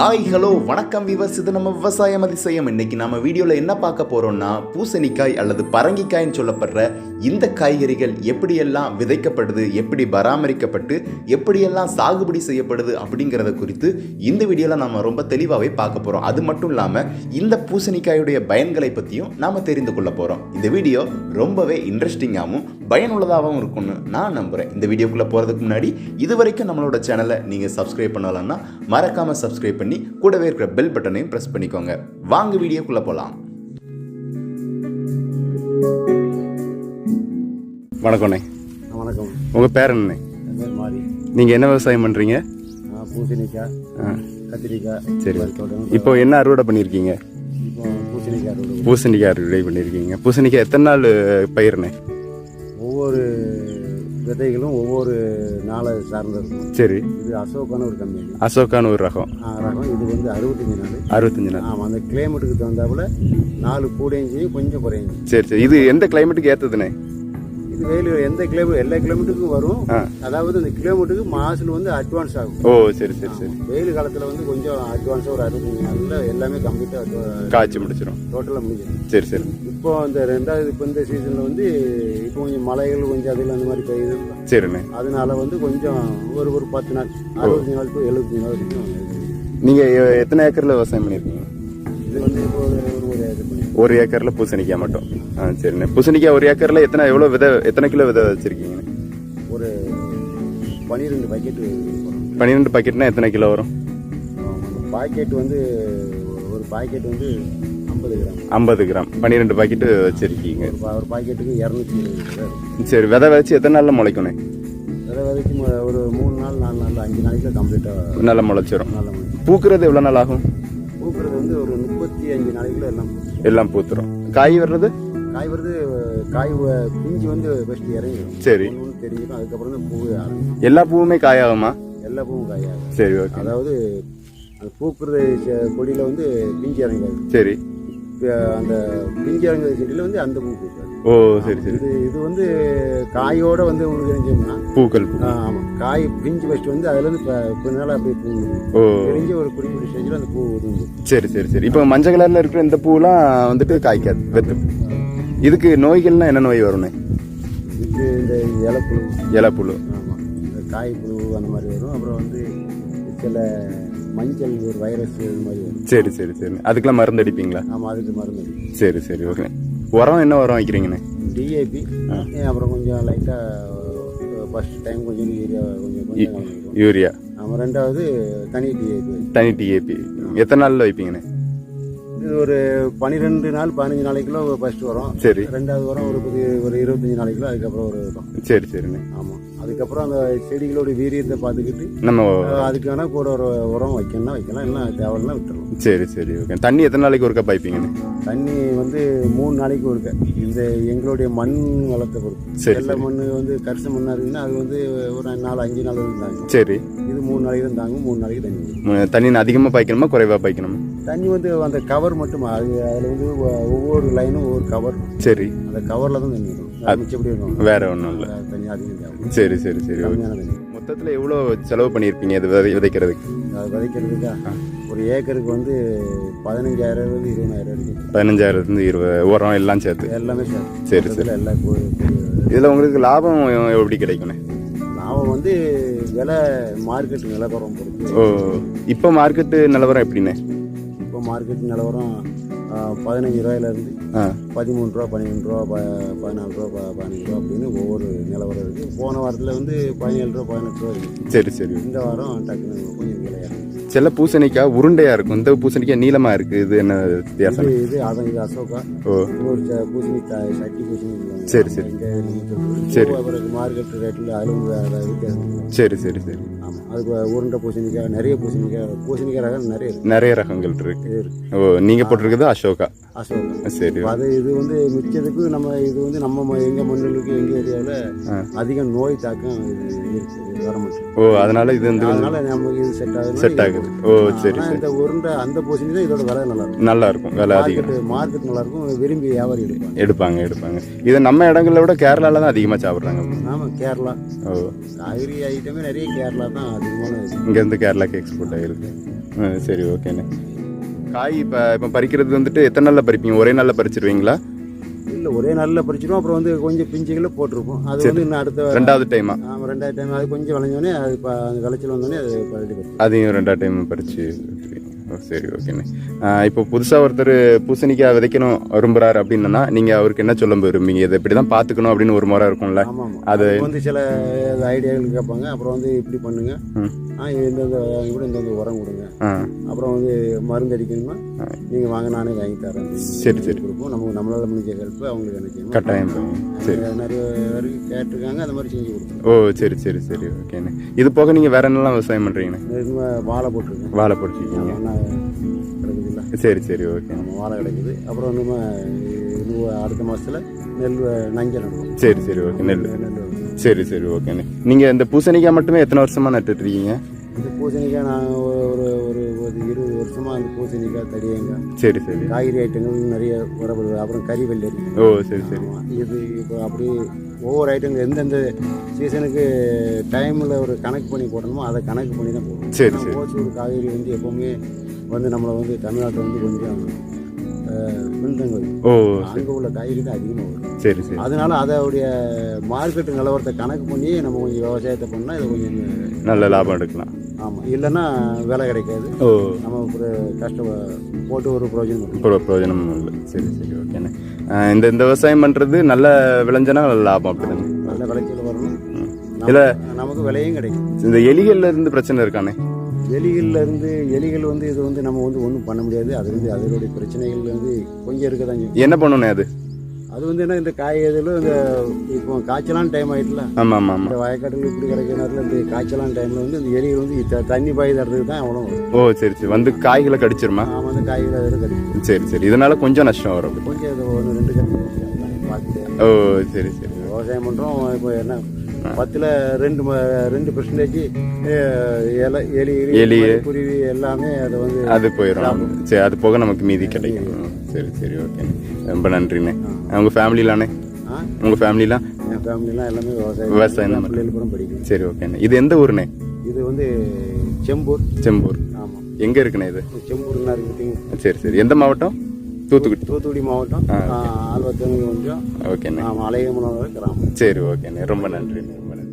Hi hello வணக்கம் விவஸ் இது நம்ம விவசாயம் அதிசயம். இன்னைக்கு நம்ம வீடியோவில் என்ன பார்க்க போகிறோம்னா பூசணிக்காய் அல்லது பரங்கிக்காய்ன்னு சொல்லப்படுற இந்த காய்கறிகள் எப்படியெல்லாம் விதைக்கப்படுது எப்படி பராமரிக்கப்பட்டு எப்படியெல்லாம் சாகுபடி செய்யப்படுது அப்படிங்கிறத குறித்து இந்த வீடியோவில் நம்ம ரொம்ப தெளிவாகவே பார்க்க போகிறோம் அது மட்டும் இல்லாமல் இந்த பூசணிக்காயுடைய பயன்களை பற்றியும் நாம் தெரிந்து கொள்ள போகிறோம் இந்த வீடியோ ரொம்பவே இன்ட்ரெஸ்டிங்காகவும் பயனுள்ளதாகவும் இருக்கும்னு நான் நம்புகிறேன் இந்த வீடியோக்குள்ளே போகிறதுக்கு முன்னாடி இது வரைக்கும் நம்மளோட சேனலை நீங்கள் சப்ஸ்கிரைப் பண்ணலன்னா மறக்காமல் சப்ஸ்கிரைப் பண்ணி கூடவே இருக்கிற பெல் பட்டனையும் ப்ரெஸ் பண்ணிக்கோங்க. வாங்க வீடியோக்குள்ளே போகலாம் வணக்கம்ண்ணே. வணக்கம். உங்கள் பேர் என்னண்ணே? மாறி நீங்கள் என்ன விவசாயம் பண்ணுறீங்க பூசணிக்காய் கத்திரிக்காய் சரி. இப்போ என்ன அறுவடை பண்ணியிருக்கீங்க? பூசணிக்காய் அறுவடை. பூசணிக்காய் அறுவடை பண்ணியிருக்கீங்க. பூசணிக்காய் எத்தனை நாள் பயிர்ண்ணே? ஒவ்வொரு விதைகளும் ஒவ்வொரு நாளை சார்ந்திருக்கும் சரி. இது அசோக்கான ஒரு கம்பெனி. அசோக்கான ஒரு ரகம். ரகம். இது வந்து அறுபத்தஞ்சு நாள். அறுபத்தஞ்சு நாள். ஆமாம் அந்த கிளைமேட்டுக்கு தகுந்தாப்புல நாலு கூடையும் கொஞ்சம் குறையும். சரி சரி. இது எந்த கிளைமேட்டுக்கு ஏற்றதுண்ணே இது வெயில் எந்த கிலோமீட்டர் எல்லா கிலோமீட்டருக்கும் வரும். அதாவது இந்த கிலோமீட்டருக்கு மாசில் வந்து அட்வான்ஸ் ஆகும். ஓ சரி சரி சரி. வெயில் காலத்தில் வந்து கொஞ்சம் அட்வான்ஸாக ஒரு அறுபத்தஞ்சு நாளில் எல்லாமே கம்ப்ளீட்டாக காய்ச்சி முடிச்சிடும் டோட்டலாக முடிஞ்சிடும் சரி சரி. இப்போ இந்த ரெண்டாவது இப்போ இந்த சீசனில் வந்து இப்போ கொஞ்சம் மலைகள் கொஞ்சம் அதில் அந்த மாதிரி பெய்யுது. சரிண்ணே. அதனால வந்து கொஞ்சம் ஒரு ஒரு பத்து நாள் அறுபத்தஞ்சு நாள் டு எழுபத்தஞ்சு நாள் வரைக்கும். நீங்கள் எத்தனை ஏக்கரில் விவசாயம் பண்ணியிருக்கீங்க? ஒரு ஏக்கரில் பூசணிக்காய் மட்டும். ஆ சரிண்ணே. பூசணிக்காய் ஒரு ஏக்கரில் எத்தனை எவ்வளோ விதை எத்தனை கிலோ விதை வச்சுருக்கீங்க? ஒரு பன்னிரெண்டு பாக்கெட்டு பன்னிரெண்டு பாக்கெட்னா எத்தனை கிலோ வரும்? பாக்கெட் வந்து ஒரு பாக்கெட் வந்து ஐம்பது கிராம். ஐம்பது கிராம். பன்னிரெண்டு பாக்கெட்டு வச்சுருக்கீங்க. ஒரு பாக்கெட்டுக்கு இரநூத்தி சரி விதை வச்சு எத்தனை நாளில் முளைக்கணும் அதை விதைக்கு ஒரு மூணு நாள் நாலு நாள் அஞ்சு நாளைக்கு கம்ப்ளீட்டாக நல்லா மழை பூக்குறது எவ்வளோ நாள் ஆகும்? முப்பத்தி அஞ்சு நாளைக்குள்ள எல்லாம். எல்லாம் பூத்துரும். காய் வர்றது? காய் வருது காய் பிஞ்சு வந்து ஃபஸ்ட்டு இறங்கிடும் சரி. தெரிஞ்சிடும் அதுக்கப்புறம் தான் பூவே ஆரம்பிக்கும். எல்லா பூவுமே காயாகுமா? எல்லா பூவும் காயாகும். சரி ஓகே அதாவது அந்த பூக்குறது கொடியில வந்து பிஞ்சு இறங்காது. சரி. அந்த பிஞ்சு இறங்குற செடியில் வந்து அந்த பூ பூக்காது. ஓ சரி சரி. இது இது வந்து காயோட வந்து உங்களுக்கு தெரிஞ்சோம்னா பூக்கள் ஆமாம் காய் பிஞ்சு ஃபஸ்ட்டு வந்து அதுலேருந்து இப்போ நாள் அப்படியே பூ. ஓ. தெரிஞ்ச ஒரு குறிப்பிட்ட ஸ்டேஜில் அந்த பூ உதுந்து சரி சரி சரி. இப்போ மஞ்சள் கலர்ல இருக்கிற இந்த பூலாம் வந்துட்டு காய்க்காது வெத்து. இதுக்கு நோய்கள்லாம் என்ன நோய் வரும்ண்ணே இது இந்த இலப்புழு. இலப்புழு. ஆமாம் இந்த காய் புழு அந்த மாதிரி வரும். அப்புறம் வந்து சில மஞ்சள் ஒரு வைரஸ் மாதிரி வரும். சரி சரி சரி. அதுக்கெல்லாம் மருந்து அடிப்பீங்களா? ஆமாம் அதுக்கு மருந்து சரி சரி ஓகே. உரம் என்ன உரம் வைக்கிறீங்கண்ணே? டிஏபி அப்புறம் கொஞ்சம் லைட்டாக ஃபர்ஸ்ட் டைம் கொஞ்சம் யூரியா கொஞ்சம் யூரியா. அப்புறம் ரெண்டாவது தனி டிஏபி தனி டிஏபி எத்தனை நாளில் வைப்பீங்கண்ணே? இது ஒரு பன்னிரெண்டு நாள் பதினஞ்சு நாளைக்குள்ள ஃபர்ஸ்ட் வரும். சரி. ரெண்டாவது வரும் ஒரு பதி ஒரு இருபத்தஞ்சு நாளைக்குள்ள அதுக்கப்புறம் ஒரு வரும் சரி சரிண்ணே ஆமாம் அதுக்கப்புறம் அந்த செடிகளோட வீரியத்தை பார்த்துக்கிட்டு நம்ம அதுக்கு வேணால் கூட ஒரு உரம் வைக்கணும்னா வைக்கலாம் இல்லை தேவைன்னா விட்டுறலாம். சரி சரி. ஓகே. தண்ணி எத்தனை நாளைக்கு ஒருக்கா பாய்ப்பீங்கண்ணே தண்ணி வந்து மூணு நாளைக்கு ஒருக்க. இந்த எங்களுடைய மண் வளத்தை பொறுத்து. வெள்ளை மண் வந்து கரிச மண்ணாக இருக்குன்னா அது வந்து ஒரு நாலு அஞ்சு நாள் தாங்கும். சரி. இது மூணு நாளைக்கு தான் தாங்கும் மூணு நாளைக்கு தண்ணி. தண்ணி அதிகமாக பாய்க்கணுமா குறைவாக பாய்க்கணுமா? தண்ணி வந்து அந்த கவர் மட்டும்? அது அதில் வந்து ஒவ்வொரு லைனும் ஒவ்வொரு கவர் சரி. அந்த கவரில் தான் தண்ணி அது மிச்சப்படி இருக்கும் வேற ஒன்றும் இல்லை. தண்ணி அதிகம் சரி சரி சரி. மொத்தத்தில் எவ்வளோ செலவு பண்ணியிருப்பீங்க இது விதை விதைக்கிறதுக்கு? அது விதைக்கிறதுக்கா? ஒரு ஏக்கருக்கு வந்து பதினஞ்சாயிரம் இருந்து இருபதாயிரம் வரைக்கும் பதினஞ்சாயிரத்துலேருந்து இருபது உரம் எல்லாம் சேர்த்து. எல்லாமே சார் சரி. சரி எல்லாம் இதில் உங்களுக்கு லாபம் எப்படி கிடைக்குண்ணே லாபம் வந்து விலை மார்க்கெட் நிலவரம் பொறுத்து. ஓ இப்போ மார்க்கெட்டு நிலவரம் எப்படிண்ணே இப்போ மார்க்கெட் நிலவரம் பதினஞ்சு ரூபாயிலேருந்து பதிமூணு ரூபா பன்னிரெண்டு ரூபா ப பதினாலு ரூபா பதினஞ்சு ரூபா அப்படின்னு ஒவ்வொரு நிலவரம் இருக்குது போன வாரத்தில் வந்து பதினேழு ரூபா பதினெட்டு ரூபா இருக்குது சரி சரி. இந்த வாரம் டக்குன்னு கொஞ்சம் விலையாக சில பூசணிக்காய் உருண்டையாக இருக்கும். இந்த பூசணிக்காய் நீளமாக இருக்குது இது என்ன வித்தியாசம்? இது அதான் இது அசோகா. ஓ. பூசணி சட்டி பூசணி. சரி, சரி. சரி. மார்க்கெட் ரேட்டில் அதுவும் வித்தியாசம். சரி சரி சரி. ஆமாம் அதுக்கு உருண்டை பூசணிக்காய் நிறைய பூசணிக்காய் பூசணிக்காய் ரகம் நிறைய நிறைய ரகங்கள் இருக்கு. ஓ நீங்கள் போட்டிருக்குது அசோகா. அசோகா. சரி. அது இது வந்து மிச்சதுக்கு நம்ம இது வந்து நம்ம ம- எங்க மண்ணுக்கு எங்க ஏரியாவில் அதிக நோய் தாக்கம் இருக்கு. வர ஓ அதனால இது வந்து அதனால நமக்கு இது செட் ஆகுது செட் ஆகுது. ஓ சரி சரி. இந்த உருண்டை அந்த பூசணி தான் இதோட விலை நல்லா இருக்கும். நல்லா இருக்கும் விலை அதிகம். மார்க்கெட் நல்லா இருக்கும் விரும்பி வியாபாரி எடுப்பாங்க. எடுப்பாங்க எடுப்பாங்க. இது நம்ம இடங்களை விட கேரளால தான் அதிகமாக சாப்பிட்றாங்க. ஆமா கேரளா. ஓ. காய்கறி ஐட்டமே நிறைய கேரளா தான் அதிகமான. இங்கேருந்து கேரளாக்கு எக்ஸ்போர்ட் ஆகிருக்கு சரி ஓகேண்ணே காய் இப்போ இப்போ பறிக்கிறது வந்துட்டு எத்தனை நாளில் பறிப்பீங்க? ஒரே நாளில் பறிச்சிருவீங்களா? இல்லை ஒரே நாளில் பறிச்சிடும் அப்புறம் வந்து கொஞ்சம் பிஞ்சுகளை போட்டிருப்போம். அது வந்து இன்னும் அடுத்த ரெண்டாவது டைமா ஆமாம் ரெண்டாயிரம் டைம் அது கொஞ்சம் விளைஞ்சோடனே அது இப்போ அந்த விளைச்சல் வந்தோடனே அது பறிச்சு அதையும் ரெண்டாவது டைம் பறிச்சு ஓ, சரி ஓகேண்ணே இப்போ புதுசாக ஒருத்தர் பூசணிக்காய் விதைக்கணும் விரும்புறாரு அப்படின்னா நீங்கள் அவருக்கு என்ன சொல்ல விரும்புவீங்க? இதை இப்படி தான் பார்த்துக்கணும் அப்படின்னு ஒரு முறை இருக்கும்ல. அது- வந்து சில ஐடியாக்கள் கேட்பாங்க. அப்புறம் வந்து இப்படி பண்ணுங்க. இந்தந்த கூட இந்தந்த உரம் கொடுங்க. அப்புறம் வந்து மருந்து அடிக்கணுமா? நீங்கள் வாங்க நானே வாங்கி தரேன். சரி சரி. கொடுப்போம். நமக்கு நம்மளால முடிஞ்ச ஹெல்ப் அவங்களுக்கு செய்யணும் கட்டாயம். சரி. அது நிறைய பேருக்கு கேட்டிருக்காங்க அந்த மாதிரி செஞ்சு கொடுப்போம். ஓ சரி சரி சரி. ஓகேண்ணே இது போக நீங்கள் வேற என்னெல்லாம் விவசாயம் பண்ணுறீங்கண்ணே வாழை போட்டிருக்கேன். வாழை போட்டிருக்கீங்க. கிடக்குதுல்ல சரி சரி. ஓகே நம்ம வாழை கிடைக்குது. அப்புறம் நம்ம இன்னும் அடுத்த மாதத்தில் நெல் நஞ்சை நடுவோம். சரி சரி. ஓகே நெல். நெல் சரி சரி. ஓகேண்ணே நீங்கள் இந்த பூசணிக்காய் மட்டுமே எத்தனை வருஷமாக நட்டுட்டு இருக்கீங்க? இந்த பூசணிக்காய் நான் பூசணிக்காய் தடியங்காய் சரி சரி. காய்கறி ஐட்டங்கள் நிறைய வரப்படுது அப்புறம் கறி வெள்ளரி ஓ சரி சரி. இது இப்போ அப்படி ஒவ்வொரு ஐட்டங்கள் எந்தெந்த சீசனுக்கு டைமில் ஒரு கணக்கு பண்ணி போடணுமோ அதை கணக்கு பண்ணி தான் போடணும். சரி, சரி. ஓசூர் காய்கறி வந்து எப்போவுமே வந்து நம்மளை வந்து தமிழ்நாட்டில் வந்து கொஞ்சம் பின்தங்குது ஓ அங்கே உள்ள காய்கறி தான் அதிகமாக வரும். சரி சரி. அதனால அதோடைய மார்க்கெட்டு நிலவரத்தை கணக்கு பண்ணி நம்ம கொஞ்சம் விவசாயத்தை பண்ணால் இதை கொஞ்சம் நல்ல லாபம் எடுக்கலாம். ஆமாம் இல்லைன்னா விலை கிடைக்காது. ஓ. நம்ம ஒரு கஷ்ட போட்டு ஒரு பிரயோஜனம் இருக்கும் இப்போ பிரயோஜனமும் இல்லை. சரி சரி ஓகேண்ணே இந்த இந்த விவசாயம் பண்ணுறது நல்ல விளைஞ்சனா நல்ல லாபம் அப்படிதானே? நல்ல விளைச்சல் வரணும். இல்ல- நமக்கு- விலையும் கிடைக்கும். இந்த எலிகள்ல இருந்து பிரச்சனை இருக்கானே எலிகள்ல இருந்து எலிகள் வந்து இது வந்து நம்ம வந்து ஒன்றும் பண்ண முடியாது. அது வந்து அதனுடைய பிரச்சனைகள் வந்து கொஞ்சம் இருக்க தான் செய்யும் என்ன பண்ணணும் அது? அது வந்து என்ன இந்த காய் இதில் இந்த இப்போ காய்ச்சலான டைம் ஆயிட்டுல. ஆமாம் ஆமாம் ஆமாம் இந்த வயக்காட்டில் இப்படி கிடைக்கிற நேரத்தில் இந்த காய்ச்சலான டைமில் வந்து இந்த எலிகள் வந்து தண்ணி பாய் தரதுக்கு தான் அவ்வளோ வரும். ஓ சரி சரி. வந்து காய்களை கடிச்சிருமா? நாம வந்து காய்கள் அதில் கிடைக்கும் சரி சரி. இதனால கொஞ்சம் நஷ்டம் வரும். கொஞ்சம் இது ஒன்று ரெண்டு பார்த்துட்டு ஓ சரி சரி. விவசாயம் பண்ணுறோம் இப்போ என்ன பத்தில் ரெண்டு ரெண்டு பெர்சன்டேஜ் எலி எலி. குருவி எல்லாமே அதை வந்து அது போயிடும் சரி அது போக நமக்கு மீதி கிடைக்கும். சரி சரி ஓகே ரொம்ப நன்றிண்ணே. உங்கள் ஃபேமிலிலாண்ணே? ஆ? உங்கள் ஃபேமிலிலாம் என் ஃபேமிலிலாம் எல்லாமே விவசாயம் விவசாயம் தான் படிக்கும் சரி ஓகேண்ணே இது எந்த ஊருண்ணே? இது வந்து செம்பூர். செம்பூர். ஆமாம் எங்கே இருக்குண்ணே இது? செம்பூர்னா இருக்கு சரி சரி. எந்த மாவட்டம்? தூத்துக்குடி. தூத்துக்குடி மாவட்டம். ஆழ்வாத்தங்க கொஞ்சம் ஓகேண்ணே ஆமாம் அலையமனோட கிராமம். சரி ஓகேண்ணே ரொம்ப நன்றிண்ணே ரொம்ப நன்றி.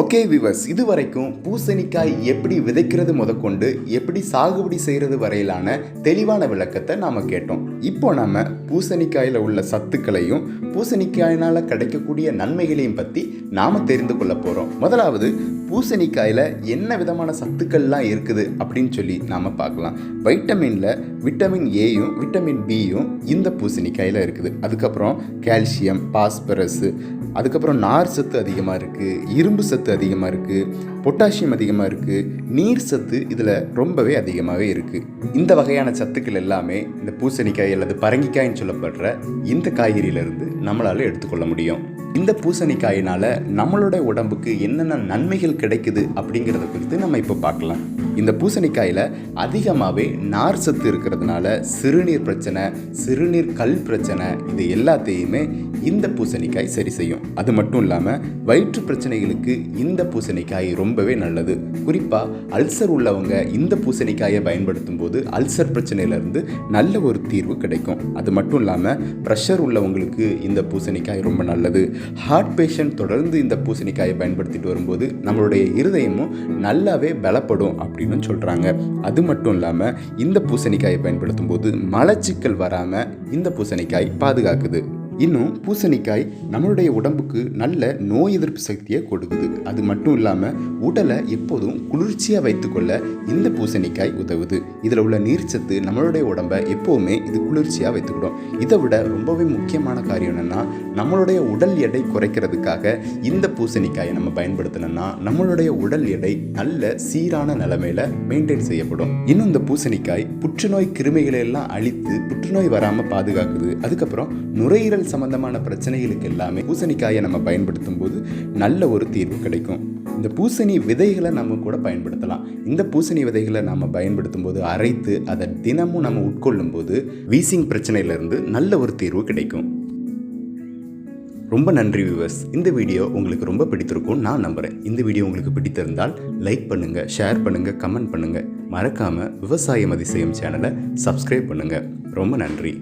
ஓகே விவர்ஸ் இது வரைக்கும் பூசணிக்காய் எப்படி விதைக்கிறது முதற்கொண்டு எப்படி சாகுபடி செய்கிறது வரையிலான தெளிவான விளக்கத்தை நாம் கேட்டோம். இப்போ நாம் பூசணிக்காயில் உள்ள சத்துக்களையும் பூசணிக்காயினால் கிடைக்கக்கூடிய நன்மைகளையும் பற்றி நாம் தெரிந்து கொள்ள போகிறோம் முதலாவது பூசணிக்காயில் என்ன விதமான சத்துக்கள்லாம் இருக்குது அப்படின்னு சொல்லி நாம் பார்க்கலாம். வைட்டமினில் விட்டமின் ஏயும் விட்டமின் பியும் இந்த பூசணிக்காயில் இருக்குது. அதுக்கப்புறம் கால்சியம் பாஸ்பரஸு அதுக்கப்புறம் நார் சத்து அதிகமாக இருக்குது இரும்பு சத்து அதிகமாக இருக்குது பொட்டாசியம் அதிகமாக இருக்குது நீர் சத்து இதில் ரொம்பவே அதிகமாகவே இருக்குது இந்த வகையான சத்துக்கள் எல்லாமே இந்த பூசணிக்காய் அல்லது பரங்கிக்காய்ன்னு சொல்லப்படுற இந்த காய்கறியிலிருந்து நம்மளால் எடுத்துக்கொள்ள முடியும். இந்த பூசணிக்காயினால் நம்மளோட உடம்புக்கு என்னென்ன நன்மைகள் கிடைக்குது அப்படிங்கிறத குறித்து நம்ம இப்போ பார்க்கலாம். இந்த பூசணிக்காயில் அதிகமாகவே நார் சத்து இருக்கிறதுனால சிறுநீர் பிரச்சனை சிறுநீர் கல் பிரச்சனை இது எல்லாத்தையுமே இந்த பூசணிக்காய் சரி செய்யும். அது மட்டும் இல்லாமல் வயிற்று பிரச்சனைகளுக்கு இந்த பூசணிக்காய் ரொம்பவே நல்லது. குறிப்பாக அல்சர் உள்ளவங்க இந்த பூசணிக்காயை பயன்படுத்தும் போது அல்சர் பிரச்சனையிலேருந்து நல்ல ஒரு தீர்வு கிடைக்கும். அது மட்டும் இல்லாமல் ப்ரெஷர் உள்ளவங்களுக்கு இந்த பூசணிக்காய் ரொம்ப நல்லது. ஹார்ட் பேஷண்ட் தொடர்ந்து இந்த பூசணிக்காயை பயன்படுத்திட்டு வரும்போது நம்மளுடைய இருதயமும் நல்லாவே பலப்படும் அப்படின்னு சொல்கிறாங்க அது மட்டும் இல்லாமல் இந்த பூசணிக்காயை பயன்படுத்தும் போது மலச்சிக்கல் வராமல் இந்த பூசணிக்காய் பாதுகாக்குது. இன்னும் பூசணிக்காய் நம்மளுடைய உடம்புக்கு நல்ல நோய் எதிர்ப்பு சக்தியை கொடுக்குது. அது மட்டும் இல்லாமல் உடலை எப்போதும் குளிர்ச்சியாக வைத்துக்கொள்ள இந்த பூசணிக்காய் உதவுது. இதில் உள்ள நீர்ச்சத்து நம்மளுடைய உடம்பை எப்போவுமே இது குளிர்ச்சியாக வைத்துக்கிடும். இதை விட ரொம்பவே முக்கியமான காரியம் என்னென்னா நம்மளுடைய உடல் எடை குறைக்கிறதுக்காக இந்த பூசணிக்காயை நம்ம பயன்படுத்தினோம்னா நம்மளுடைய உடல் எடை நல்ல சீரான நிலைமையில மெயின்டைன் செய்யப்படும். இன்னும் இந்த பூசணிக்காய் புற்றுநோய் கிருமிகளை எல்லாம் அழித்து புற்றுநோய் வராமல் பாதுகாக்குது. அதுக்கப்புறம் நுரையீரல் சம்பந்தமான பிரச்சனைகளுக்கு எல்லாமே பூசணிக்காயை நம்ம பயன்படுத்தும் போது நல்ல ஒரு தீர்வு கிடைக்கும். இந்த பூசணி விதைகளை நம்ம கூட பயன்படுத்தலாம். இந்த பூசணி விதைகளை நம்ம பயன்படுத்தும் போது அரைத்து அதை தினமும் நம்ம உட்கொள்ளும் போது வீசிங் பிரச்சனையிலிருந்து நல்ல ஒரு தீர்வு கிடைக்கும். ரொம்ப நன்றி வியூவர்ஸ் இந்த வீடியோ உங்களுக்கு ரொம்ப பிடித்திருக்கும் நான் நம்புகிறேன் இந்த வீடியோ உங்களுக்கு பிடித்திருந்தால் லைக் பண்ணுங்கள் ஷேர் பண்ணுங்கள் கமெண்ட் பண்ணுங்கள் மறக்காமல் விவசாயம் அதிசயம் சேனலை சப்ஸ்கிரைப் பண்ணுங்கள் ரொம்ப நன்றி.